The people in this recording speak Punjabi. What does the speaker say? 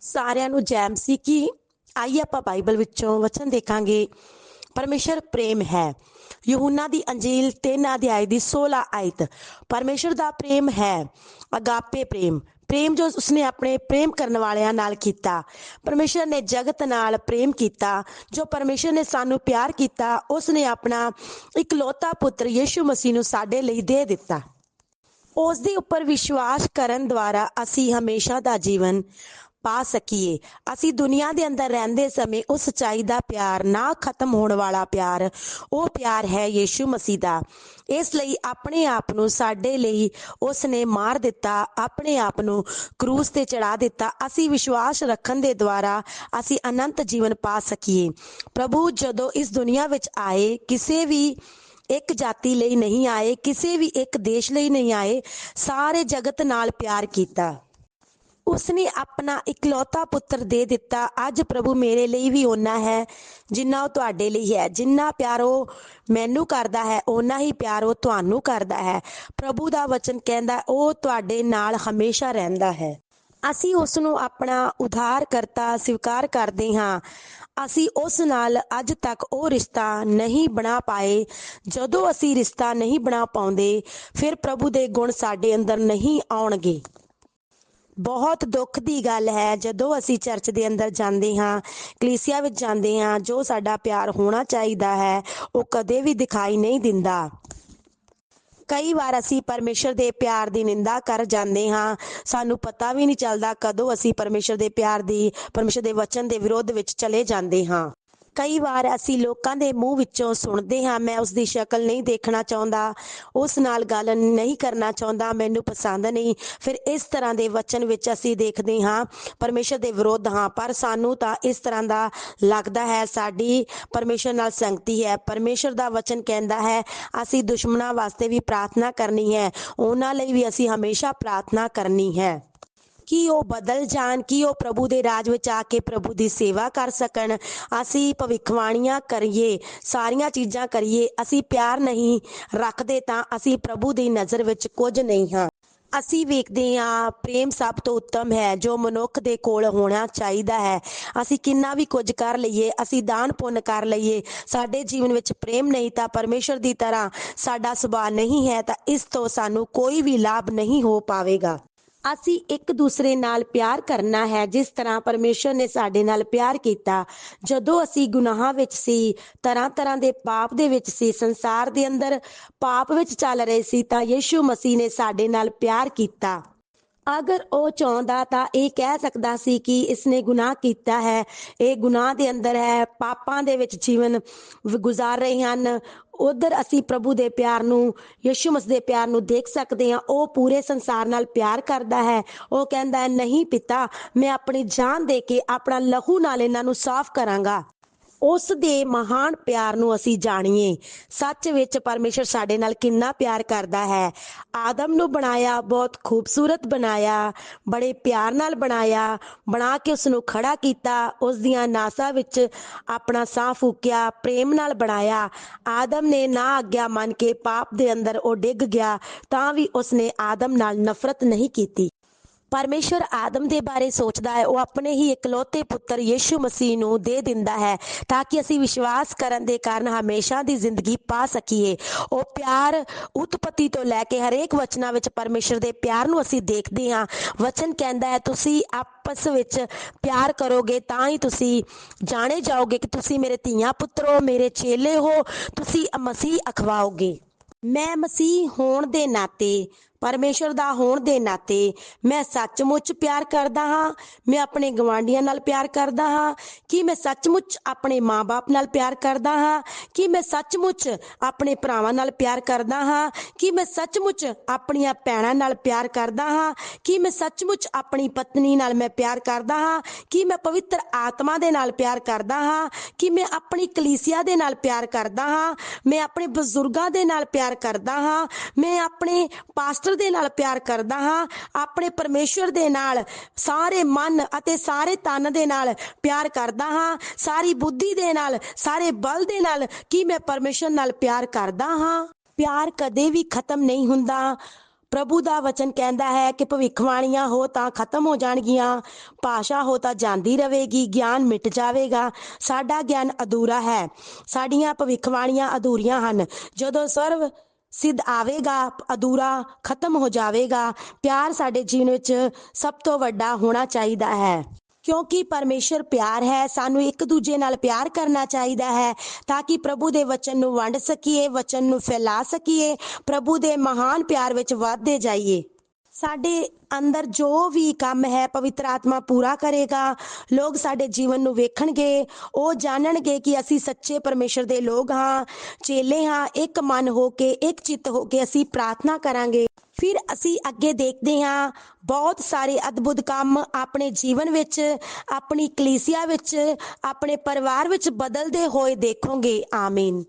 ਸਾਰਿਆਂ ਨੂੰ ਜੈਮ ਸੀ ਕਿ ਆਈਏ ਆਪਾਂ ਬਾਈਬਲ ਵਿੱਚੋਂ ਵਚਨ ਦੇਖਾਂਗੇ। ਪਰਮੇਸ਼ਰ ਪ੍ਰੇਮ ਹੈ। ਯਹੂਨਾ ਦੀ ਅੰਜੀਲ 3 ਅਧਿਆਇ ਦੀ 16 ਆਇਤ। ਪਰਮੇਸ਼ਰ ਦਾ ਪ੍ਰੇਮ ਹੈ। ਅਗਾਪੇ ਪ੍ਰੇਮ। ਪ੍ਰੇਮ ਜੋ ਉਸਨੇ ਆਪਣੇ ਪ੍ਰੇਮ ਕਰਨ ਵਾਲਿਆਂ ਨਾਲ ਕੀਤਾ। ਪਰਮੇਸ਼ਰ ਨੇ ਜਗਤ ਨਾਲ ਪ੍ਰੇਮ ਕੀਤਾ। ਜੋ ਪਰਮੇਸ਼ਰ ਨੇ ਸਾਨੂੰ ਪਿਆਰ ਕੀਤਾ, ਉਸਨੇ ਆਪਣਾ ਇਕਲੌਤਾ ਪੁੱਤਰ ਯੀਸ਼ੂ ਮਸੀਹ ਨੂੰ ਸਾਡੇ ਲਈ ਦੇ ਦਿੱਤਾ। ਉਸ ਦੇ ਉੱਪਰ ਵਿਸ਼ਵਾਸ ਕਰਨ ਦੁਆਰਾ ਅਸੀਂ ਹਮੇਸ਼ਾ ਦਾ ਜੀਵਨ ਪਾ ਸਕੀਏ। ਅਸੀਂ ਦੁਨੀਆ ਦੇ ਅੰਦਰ ਰਹਿੰਦੇ ਸਮੇਂ ਉਸ ਸੱਚਾਈ ਦਾ ਪਿਆਰ ਨਾ ਖਤਮ ਹੋਣ ਵਾਲਾ ਪਿਆਰ, ਉਹ ਪਿਆਰ ਹੈ ਯੀਸ਼ੂ ਮਸੀਹ ਦਾ। ਇਸ ਲਈ ਆਪਣੇ ਆਪ ਨੂੰ ਸਾਡੇ ਲਈ ਉਸ ਨੇ ਮਾਰ ਦਿੱਤਾ, ਆਪਣੇ ਆਪ ਨੂੰ ਕਰੂਸ ਤੇ ਚੜਾ ਦਿੱਤਾ। ਅਸੀਂ ਵਿਸ਼ਵਾਸ ਰੱਖਣ ਦੇ ਦੁਆਰਾ ਅਸੀਂ ਅਨੰਤ ਜੀਵਨ ਪਾ ਸਕੀਏ। ਪ੍ਰਭੂ, ਜਦੋਂ ਇਸ ਦੁਨੀਆ ਵਿੱਚ ਆਏ, ਕਿਸੇ ਵੀ ਇੱਕ ਜਾਤੀ ਲਈ ਨਹੀਂ ਆਏ, ਕਿਸੇ ਵੀ ਇੱਕ ਦੇਸ਼ ਲਈ ਨਹੀਂ ਆਏ, ਸਾਰੇ ਜਗਤ ਨਾਲ ਪਿਆਰ ਕੀਤਾ। ਉਸਨੇ ਆਪਣਾ ਇਕਲੌਤਾ ਪੁੱਤਰ ਦੇ ਦਿੱਤਾ। ਅੱਜ ਪ੍ਰਭੂ ਮੇਰੇ ਲਈ ਵੀ ਓਨਾ ਹੈ, ਜਿੰਨਾ ਉਹ ਤੁਹਾਡੇ ਲਈ ਹੈ। ਜਿੰਨਾ ਪਿਆਰ ਉਹ ਮੈਨੂੰ ਕਰਦਾ ਹੈ, ਓਨਾ ਹੀ ਪਿਆਰ ਉਹ ਤੁਹਾਨੂੰ ਕਰਦਾ ਹੈ। ਪ੍ਰਭੂ ਦਾ ਵਚਨ ਕਹਿੰਦਾ, ਉਹ ਤੁਹਾਡੇ ਨਾਲ ਹਮੇਸ਼ਾ ਰਹਿੰਦਾ ਹੈ। ਅਸੀਂ ਉਸ ਨੂੰ ਆਪਣਾ ਉਧਾਰ ਕਰਤਾ ਸਵੀਕਾਰ ਕਰਦੇ ਹਾਂ। ਅਸੀਂ ਉਸ ਨਾਲ ਅੱਜ ਤੱਕ ਉਹ ਰਿਸ਼ਤਾ ਨਹੀਂ ਬਣਾ ਪਾਏ। ਜਦੋਂ ਅਸੀਂ ਰਿਸ਼ਤਾ ਨਹੀਂ ਬਣਾ ਪਾਉਂਦੇ, ਫਿਰ ਪ੍ਰਭੂ ਦੇ ਗੁਣ ਸਾਡੇ ਅੰਦਰ ਨਹੀਂ ਆਉਣਗੇ। ਬਹੁਤ ਦੁੱਖ ਦੀ ਗੱਲ ਹੈ, ਜਦੋਂ ਅਸੀਂ ਚਰਚ ਦੇ ਅੰਦਰ ਜਾਂਦੇ ਹਾਂ, ਕਲੀਸਿਆ ਵਿੱਚ ਜਾਂਦੇ ਹਾਂ, ਜੋ ਸਾਡਾ ਪਿਆਰ ਹੋਣਾ ਚਾਹੀਦਾ ਹੈ, ਉਹ ਕਦੇ ਵੀ ਦਿਖਾਈ ਨਹੀਂ ਦਿੰਦਾ। ਕਈ ਵਾਰ ਅਸੀਂ ਪਰਮੇਸ਼ਰ ਦੇ ਪਿਆਰ ਦੀ ਨਿੰਦਾ ਕਰ ਜਾਂਦੇ ਹਾਂ, ਸਾਨੂੰ ਪਤਾ ਵੀ ਨਹੀਂ ਚੱਲਦਾ ਕਦੋਂ ਅਸੀਂ ਪਰਮੇਸ਼ਰ ਦੇ ਪਿਆਰ ਦੀ, ਪਰਮੇਸ਼ਰ ਦੇ ਵਚਨ ਦੇ ਵਿਰੋਧ ਵਿੱਚ ਚਲੇ ਜਾਂਦੇ ਹਾਂ। ਕਈ ਵਾਰ ਅਸੀਂ ਲੋਕਾਂ ਦੇ ਮੂੰਹ ਵਿੱਚੋਂ ਸੁਣਦੇ ਹਾਂ, ਮੈਂ ਉਸ ਦੀ ਸ਼ਕਲ ਨਹੀਂ ਦੇਖਣਾ ਚਾਹੁੰਦਾ, ਉਸ ਨਾਲ ਗੱਲ ਨਹੀਂ ਕਰਨਾ ਚਾਹੁੰਦਾ, ਮੈਨੂੰ ਪਸੰਦ ਨਹੀਂ। ਫਿਰ ਇਸ ਤਰ੍ਹਾਂ ਦੇ ਵਚਨ ਵਿੱਚ ਅਸੀਂ ਦੇਖਦੇ ਹਾਂ, ਪਰਮੇਸ਼ਰ ਦੇ ਵਿਰੋਧ ਹਾਂ, ਪਰ ਸਾਨੂੰ ਤਾਂ ਇਸ ਤਰ੍ਹਾਂ ਦਾ ਲੱਗਦਾ ਹੈ, ਸਾਡੀ ਪਰਮੇਸ਼ਰ ਨਾਲ ਸੰਗਤੀ ਹੈ। ਪਰਮੇਸ਼ਰ ਦਾ ਵਚਨ ਕਹਿੰਦਾ ਹੈ, ਅਸੀਂ ਦੁਸ਼ਮਣਾਂ ਵਾਸਤੇ ਵੀ ਪ੍ਰਾਰਥਨਾ ਕਰਨੀ ਹੈ, ਉਹਨਾਂ ਲਈ ਵੀ ਅਸੀਂ ਹਮੇਸ਼ਾ ਪ੍ਰਾਰਥਨਾ ਕਰਨੀ ਹੈ। ਕਿ ਉਹ ਬਦਲ ਜਾਣ, ਕਿ ਉਹ ਪ੍ਰਭੂ ਦੇ ਰਾਜ ਵਿੱਚ ਆ ਕੇ ਪ੍ਰਭੂ ਦੀ ਸੇਵਾ ਕਰ ਸਕਣ? ਅਸੀਂ ਭਵਿੱਖਬਾਣੀਆਂ ਕਰੀਏ, ਸਾਰੀਆਂ ਚੀਜ਼ਾਂ ਕਰੀਏ, ਅਸੀਂ ਪਿਆਰ ਨਹੀਂ ਰੱਖਦੇ ਤਾਂ ਅਸੀਂ ਪ੍ਰਭੂ ਦੀ ਨਜ਼ਰ ਵਿੱਚ ਕੁਝ ਨਹੀਂ ਹਾਂ। ਅਸੀਂ ਵੇਖਦੇ ਹਾਂ, ਪ੍ਰੇਮ ਸਭ ਤੋਂ ਉੱਤਮ ਹੈ, ਜੋ ਮਨੁੱਖ ਦੇ ਕੋਲ ਹੋਣਾ ਚਾਹੀਦਾ ਹੈ। ਅਸੀਂ ਕਿੰਨਾ ਵੀ ਕੁਝ ਕਰ ਲਈਏ, ਅਸੀਂ ਦਾਨ ਪੁੰਨ ਕਰ ਲਈਏ, ਸਾਡੇ ਜੀਵਨ ਵਿੱਚ ਪ੍ਰੇਮ ਨਹੀਂ ਤਾਂ ਪਰਮੇਸ਼ਰ ਦੀ ਤਰ੍ਹਾਂ ਸਾਡਾ ਸੁਭਾਅ ਨਹੀਂ ਹੈ ਤਾਂ ਇਸ ਤੋਂ ਸਾਨੂੰ ਕੋਈ ਵੀ ਲਾਭ ਨਹੀਂ ਹੋ ਪਾਵੇਗਾ। ਅਸੀਂ ਇੱਕ ਦੂਸਰੇ ਨਾਲ ਪਿਆਰ ਕਰਨਾ ਹੈ, ਜਿਸ ਤਰ੍ਹਾਂ ਪਰਮੇਸ਼ਰ ਨੇ ਸਾਡੇ ਨਾਲ ਪਿਆਰ ਕੀਤਾ। ਜਦੋਂ ਅਸੀਂ ਗੁਨਾਹਾਂ ਵਿੱਚ ਸੀ, ਤਰ੍ਹਾਂ ਤਰ੍ਹਾਂ ਦੇ ਪਾਪ ਦੇ ਵਿੱਚ ਸੀ, ਸੰਸਾਰ ਦੇ ਅੰਦਰ ਪਾਪ ਵਿੱਚ ਚੱਲ ਰਹੇ ਸੀ, ਤਾਂ ਯੀਸ਼ੂ ਮਸੀਹ ਨੇ ਸਾਡੇ ਨਾਲ ਪਿਆਰ ਕੀਤਾ। ਅਗਰ ਉਹ ਚਾਹੁੰਦਾ ਤਾਂ ਇਹ ਕਹਿ ਸਕਦਾ ਸੀ ਕਿ ਇਸਨੇ ਗੁਨਾਹ ਕੀਤਾ ਹੈ। ਇਹ ਗੁਨਾਹ ਦੇ ਅੰਦਰ ਹੈ, ਪਾਪਾਂ ਦੇ ਵਿੱਚ ਜੀਵਨ ਗੁਜ਼ਾਰ ਰਹੇ ਹਨ। ਉਧਰ ਅਸੀਂ ਪ੍ਰਭੂ ਦੇ ਪਿਆਰ ਨੂੰ, ਯਿਸੂ ਮਸੀਹ ਦੇ ਪਿਆਰ ਨੂੰ ਦੇਖ ਸਕਦੇ ਹਾਂ। ਉਹ ਪੂਰੇ ਸੰਸਾਰ ਨਾਲ ਪਿਆਰ ਕਰਦਾ ਹੈ। ਉਹ ਕਹਿੰਦਾ ਹੈ, ਨਹੀਂ ਪਿਤਾ, ਮੈਂ ਆਪਣੀ ਜਾਨ ਦੇ ਕੇ ਆਪਣਾ ਲਹੂ ਨਾਲ ਇਹਨਾਂ ਨੂੰ ਸਾਫ਼ ਕਰਾਂਗਾ। ਉਸ ਦੇ ਮਹਾਨ ਪਿਆਰ ਨੂੰ ਅਸੀਂ ਜਾਣੀਏ। ਸੱਚ ਵਿੱਚ ਪਰਮੇਸ਼ਰ ਸਾਡੇ ਨਾਲ ਕਿੰਨਾ ਪਿਆਰ ਕਰਦਾ ਹੈ। ਆਦਮ ਨੂੰ ਬਣਾਇਆ, ਬਹੁਤ ਖੂਬਸੂਰਤ ਬਣਾਇਆ, ਬੜੇ ਪਿਆਰ ਨਾਲ ਬਣਾਇਆ, ਬਣਾ ਕੇ ਉਸ ਨੂੰ ਖੜਾ ਕੀਤਾ ਉਸ ਦੀਆਂ ਨਾਸਾਂ ਵਿੱਚ ਆਪਣਾ ਸਾਹ ਫੂਕਿਆ, ਪ੍ਰੇਮ ਨਾਲ ਬਣਾਇਆ। ਆਦਮ ਨੇ ਨਾ ਆਗਿਆ ਮੰਨ ਕੇ ਪਾਪ ਦੇ ਅੰਦਰ ਉਹ ਡਿੱਗ ਗਿਆ, ਤਾਂ ਵੀ ਉਸਨੇ ਆਦਮ ਨਾਲ ਨਫ਼ਰਤ ਨਹੀਂ ਕੀਤੀ। ਪਰਮੇਸ਼ਰ ਆਦਮ ਦੇ ਬਾਰੇ ਸੋਚਦਾ ਹੈ, ਉਹ ਆਪਣੇ ਹੀ ਇਕਲੌਤੇ ਪੁੱਤਰ ਯੀਸ਼ੂ ਮਸੀਹ ਨੂੰ ਦੇ ਦਿੰਦਾ ਹੈ ਤਾਂ ਕਿ ਅਸੀਂ ਵਿਸ਼ਵਾਸ ਕਰਨ ਦੇ ਕਾਰਨ ਹਮੇਸ਼ਾ ਦੀ ਜ਼ਿੰਦਗੀ ਪਾ ਸਕੀਏ। ਉਹ ਪਿਆਰ ਉਤਪਤੀ ਤੋਂ ਲੈ ਕੇ ਹਰੇਕ ਵਚਨਾਂ ਵਿੱਚ ਪਰਮੇਸ਼ਰ ਦੇ ਪਿਆਰ ਨੂੰ ਅਸੀਂ ਦੇਖਦੇ ਹਾਂ। ਵਚਨ ਕਹਿੰਦਾ ਹੈ, ਤੁਸੀਂ ਆਪਸ ਵਿੱਚ ਪਿਆਰ ਕਰੋਗੇ ਤਾਂ ਹੀ ਤੁਸੀਂ ਜਾਣੇ ਜਾਓਗੇ ਕਿ ਤੁਸੀਂ ਮੇਰੇ ਧੀਆਂ ਪੁੱਤਰੋ ਮੇਰੇ ਚੇਲੇ ਹੋ, ਤੁਸੀਂ ਮਸੀਹ ਅਖਵਾਓਗੇ। ਮੈਂ ਮਸੀਹ ਹੋਣ ਦੇ ਨਾਤੇ ਪਰਮੇਸ਼ਰ ਦਾ ਹੋਣ ਦੇ ਨਾਤੇ ਮੈਂ ਸੱਚਮੁੱਚ ਪਿਆਰ ਕਰਦਾ ਹਾਂ, ਮੈਂ ਆਪਣੇ ਗਵਾਂਡੀਆਂ ਨਾਲ ਪਿਆਰ ਕਰਦਾ ਹਾਂ, ਕਿ ਮੈਂ ਸੱਚਮੁੱਚ ਆਪਣੇ ਮਾਪੇ ਨਾਲ ਪਿਆਰ ਕਰਦਾ ਹਾਂ, ਕਿ ਮੈਂ ਸੱਚਮੁੱਚ ਆਪਣੇ ਭਰਾਵਾਂ ਨਾਲ ਪਿਆਰ ਕਰਦਾ ਹਾਂ, ਕਿ ਮੈਂ ਸੱਚਮੁੱਚ ਆਪਣੀਆਂ ਭੈਣਾਂ ਨਾਲ ਪਿਆਰ ਕਰਦਾ ਹਾਂ, ਕਿ ਮੈਂ ਸੱਚਮੁੱਚ ਆਪਣੀ ਪਤਨੀ ਨਾਲ ਮੈਂ ਪਿਆਰ ਕਰਦਾ ਹਾਂ, ਕਿ ਮੈਂ ਪਵਿੱਤਰ ਆਤਮਾ ਦੇ ਨਾਲ ਪਿਆਰ ਕਰਦਾ ਹਾਂ, ਕਿ ਮੈਂ ਆਪਣੀ ਕਲੀਸਿਆ ਦੇ ਨਾਲ ਪਿਆਰ ਕਰਦਾ ਹਾਂ, ਮੈਂ ਆਪਣੇ ਬਜ਼ੁਰਗਾਂ ਦੇ ਨਾਲ ਪਿਆਰ ਕਰਦਾ ਹਾਂ, ਮੈਂ ਆਪਣੇ ਪਾਸਟਰ ਦੇ ਨਾਲ ਪਿਆਰ ਕਰਦਾ ਹਾਂ, ਆਪਣੇ ਪਰਮੇਸ਼ਵਰ ਦੇ ਨਾਲ, ਸਾਰੇ ਮਨ ਅਤੇ ਸਾਰੇ ਤਨ ਦੇ ਨਾਲ ਪਿਆਰ ਕਰਦਾ ਹਾਂ, ਸਾਰੀ ਬੁੱਧੀ ਦੇ ਨਾਲ, ਸਾਰੇ ਬਲ ਦੇ ਨਾਲ ਕਿ ਮੈਂ ਪਰਮੇਸ਼ਵਰ ਨਾਲ ਪਿਆਰ ਕਰਦਾ ਹਾਂ। ਪਿਆਰ ਕਦੇ ਵੀ ਖਤਮ ਨਹੀਂ ਹੁੰਦਾ। ਪ੍ਰਭੂ ਦਾ ਵਚਨ ਕਹਿੰਦਾ ਹੈ ਕਿ ਭਵਿੱਖਬਾਣੀਆਂ ਹੋ ਤਾਂ ਖਤਮ ਹੋ ਜਾਣਗੀਆਂ, ਭਾਸ਼ਾ ਹੋ ਤਾਂ ਜਾਂਦੀ ਰਹੇਗੀ, ਗਿਆਨ ਮਿਟ ਜਾਵੇਗਾ। ਸਾਡਾ ਗਿਆਨ ਅਧੂਰਾ ਹੈ। ਸਾਡੀਆਂ ਭਵਿੱਖਬਾਣੀਆਂ ਅਧੂਰੀਆਂ ਹਨ। ਜਦੋਂ ਸਰਵ ਸਿੱਧ ਆਵੇਗਾ, ਅਧੂਰਾ ਖਤਮ ਹੋ ਜਾਵੇਗਾ। ਪਿਆਰ ਸਾਡੇ ਜੀਵਨ ਵਿੱਚ ਸਭ ਤੋਂ ਵੱਡਾ ਹੋਣਾ ਚਾਹੀਦਾ ਹੈ। ਕਿਉਂਕਿ ਪਰਮੇਸ਼ਰ ਪਿਆਰ ਹੈ, ਸਾਨੂੰ ਇੱਕ ਦੂਜੇ ਨਾਲ ਪਿਆਰ ਕਰਨਾ ਚਾਹੀਦਾ ਹੈ ਤਾਂ ਕਿ ਪ੍ਰਭੂ ਦੇ ਵਚਨ ਨੂੰ ਵੰਡ ਸਕੀਏ, ਵਚਨ ਨੂੰ ਫੈਲਾ ਸਕੀਏ, ਪ੍ਰਭੂ ਦੇ ਮਹਾਨ ਪਿਆਰ ਵਿੱਚ ਵਧਦੇ ਜਾਈਏ। ਸਾਡੇ ਅੰਦਰ ਜੋ ਵੀ ਕੰਮ ਹੈ, ਪਵਿੱਤਰ ਆਤਮਾ ਪੂਰਾ ਕਰੇਗਾ। ਲੋਕ ਸਾਡੇ ਜੀਵਨ ਨੂੰ ਵੇਖਣਗੇ। ਉਹ ਜਾਣਨਗੇ ਕਿ ਅਸੀਂ ਸੱਚੇ ਪਰਮੇਸ਼ਰ ਦੇ ਲੋਕ ਹਾਂ। ਚੇਲੇ ਹਾਂ, ਇੱਕ ਮਨ ਹੋ ਕੇ, ਇੱਕ ਚਿੱਤ ਹੋ ਕੇ ਅਸੀਂ ਪ੍ਰਾਰਥਨਾ ਕਰਾਂਗੇ। ਫਿਰ ਅਸੀਂ ਅੱਗੇ ਦੇਖਦੇ ਹਾਂ, ਬਹੁਤ ਸਾਰੇ ਅਦਭੁਤ ਕੰਮ ਆਪਣੇ ਜੀਵਨ ਵਿੱਚ, ਆਪਣੀ ਕਲੀਸਿਆ ਵਿੱਚ, ਆਪਣੇ ਪਰਿਵਾਰ ਵਿੱਚ ਬਦਲਦੇ ਹੋਏ ਦੇਖੋਗੇ। ਆਮੀਨ।